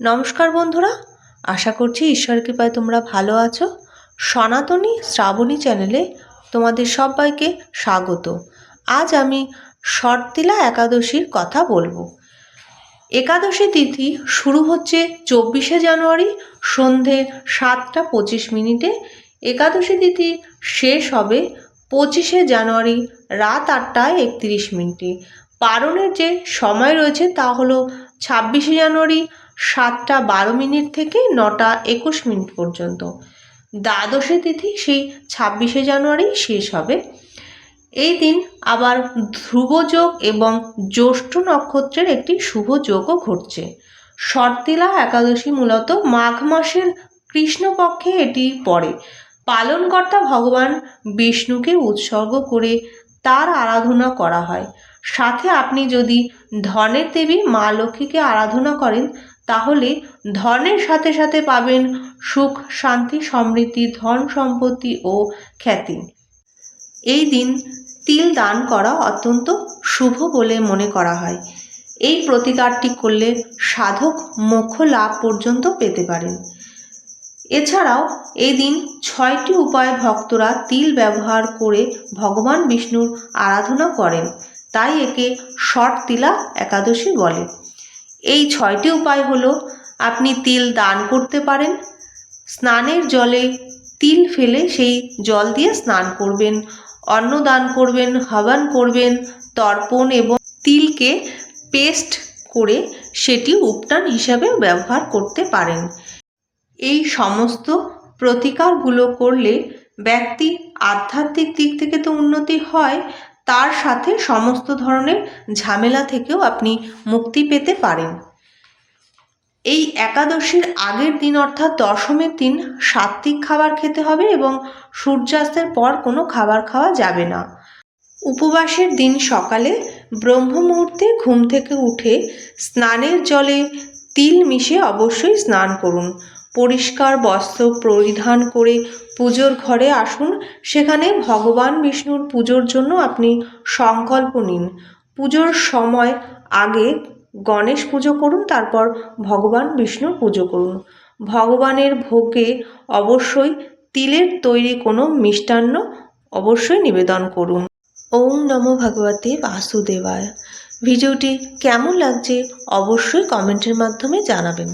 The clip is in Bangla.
নমস্কার বন্ধুরা, আশা করছি ঈশ্বর কৃপায় তোমরা ভালো আছো। সনাতনী শ্রাবণী চ্যানেলে তোমাদের সবাইকে স্বাগত। আজ আমি শর্তিলা একাদশীর কথা বলব। একাদশী তিথি শুরু হচ্ছে চব্বিশে জানুয়ারি সন্ধে সাতটা পঁচিশ মিনিটে। একাদশী তিথি শেষ হবে পঁচিশে জানুয়ারি রাত আটটায় একত্রিশ মিনিটে। পারণের যে সময় রয়েছে তা হলো ছাব্বিশে জানুয়ারি সাতটা বারো মিনিট থেকে নটা একুশ মিনিট পর্যন্ত। দ্বাদশী তিথি সেই ছাব্বিশে জানুয়ারি শেষ হবে। এই দিন আবার ধ্রুবযোগ এবং জ্যৈষ্ঠ নক্ষত্রের একটি শুভ যোগও ঘটছে। শর্তিলা একাদশী মূলত মাঘ মাসের কৃষ্ণপক্ষে এটি পড়ে। পালনকর্তা ভগবান বিষ্ণুকে উৎসর্গ করে তার আরাধনা করা হয়। সাথে আপনি যদি ধনের দেবী মা লক্ষ্মীকে আরাধনা করেন তাহলে ধনের সাথে সাথে পাবেন সুখ, শান্তি, সমৃদ্ধি, ধন সম্পত্তি ও খ্যাতি। এই দিন তিল দান করা অত্যন্ত শুভ বলে মনে করা হয়। এই প্রতিকারটি করলে সাধক মোক্ষ লাভ পর্যন্ত পেতে পারেন। এছাড়াও এই দিন ছয়টি উপায় ভক্তরা তিল ব্যবহার করে ভগবান বিষ্ণুর আরাধনা করেন, তাই একে শট তিলা একাদশী বলে। এই ছয়টি উপায় হলো, আপনি তিল দান করতে পারেন, স্নানের জলে তিল ফেলে সেই জল দিয়ে স্নান করবেন অন্ন দান করবেন, হবান করবেন, তর্পণ এবং তিলকে পেস্ট করে সেটি উপটান হিসাবে ব্যবহার করতে পারেন। এই সমস্ত প্রতিকারগুলো করলে ব্যক্তি আধ্যাত্মিক দিক থেকে তো উন্নতি হয় তার সাথে সমস্ত ধরনের ঝামেলা থেকেও আপনি মুক্তি পেতে পারেন। এই একাদশীর আগের দিন অর্থাৎ দশমীর দিন সাত্ত্বিক খাবার খেতে হবে এবং সূর্যাস্তের পর কোনো খাবার খাওয়া যাবে না। উপবাসের দিন সকালে ব্রহ্ম মুহূর্তে ঘুম থেকে উঠে স্নানের জলে তিল মিশে অবশ্যই স্নান করুন। পরিষ্কার বস্ত্র পরিধান করে পুজোর ঘরে আসুন। সেখানে ভগবান বিষ্ণুর পুজোর জন্য আপনি সংকল্প নিন। পুজোর সময় আগে গণেশ পুজো করুন, তারপর ভগবান বিষ্ণুর পুজো করুন। ভগবানের ভোগে অবশ্যই তিলের তৈরি কোনো মিষ্টান্ন অবশ্যই নিবেদন করুন। ওম নমো ভগবতে বাসুদেবায়। ভিডিওটি কেমন লাগছে অবশ্যই কমেন্টের মাধ্যমে জানাবেন।